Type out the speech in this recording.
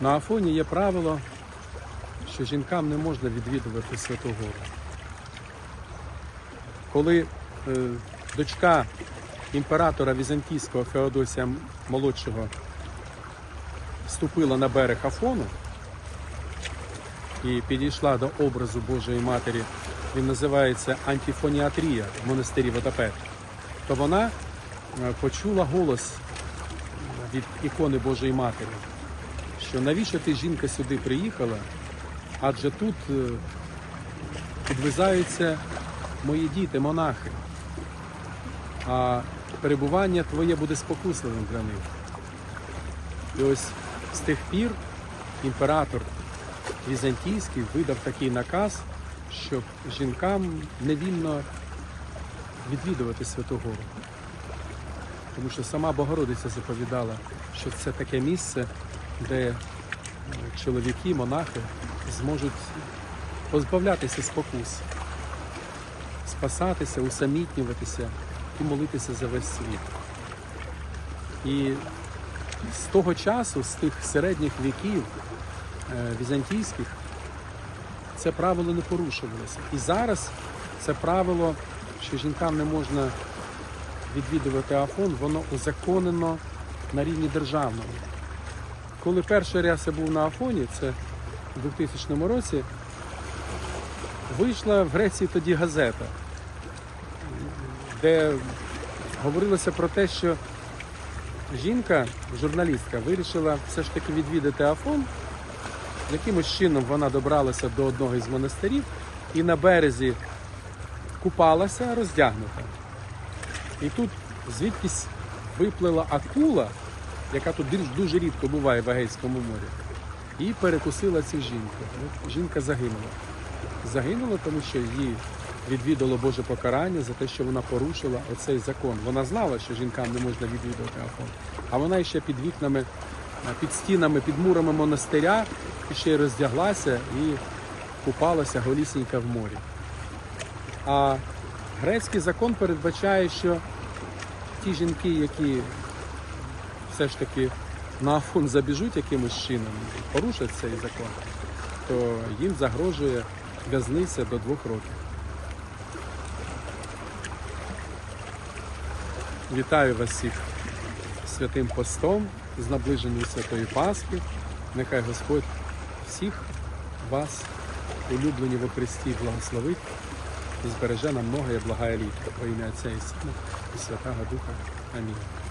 На Афоні є правило, що жінкам не можна відвідувати Святу. Коли е, дочка імператора Візантійського Феодосія Молодшого вступила на берег Афону і підійшла до образу Божої Матері, він називається Антіфоніатрія в монастирі Водопет, то вона е, почула голос від ікони Божої Матері, що навіщо ти жінка сюди приїхала, адже тут е, підвизаються мої діти, монахи, а перебування твоє буде спокусливим для них. І ось з тих пір імператор Візантійський видав такий наказ, щоб жінкам невільно відвідувати Святу Гору. Тому що сама Богородиця заповідала, що це таке місце, де е, чоловіки, монахи зможуть позбавлятися спокус, спасатися, усамітнюватися і молитися за весь світ. І з того часу, з тих середніх віків е, візантійських, це правило не порушувалося. І зараз це правило, що жінкам не можна відвідувати Афон, воно узаконено на рівні державному. Коли перший раз я був на Афоні, це у 2000 році, вийшла в Греції тоді газета, де говорилося про те, що жінка, журналістка, вирішила все ж таки відвідати Афон. Якимось чином вона добралася до одного із монастирів і на березі купалася роздягнута. І тут звідкись виплила акула, яка тут дуже- рідко буває в Егейському морі, і перекусила цю жінку. Жінка загинула. Загинула, тому що її відвідало Боже покарання за те, що вона порушила оцей закон. Вона знала, що жінкам не можна відвідувати Афон. А вона ще під вікнами, під стінами, під мурами монастиря ще й роздяглася і купалася голісінька в морі. А грецький закон передбачає, що ті жінки, які все ж таки на Афон забіжуть якимось чином, порушать цей закон, то їм загрожує в'язниця до двох років. Вітаю вас всіх святим постом з наближенням Святої Пасхи. Нехай Господь всіх вас, улюблені во Христі, благословить і збереже нам многое благає літо. Во ім'я Отця і Сина і Святого Духа. Амінь.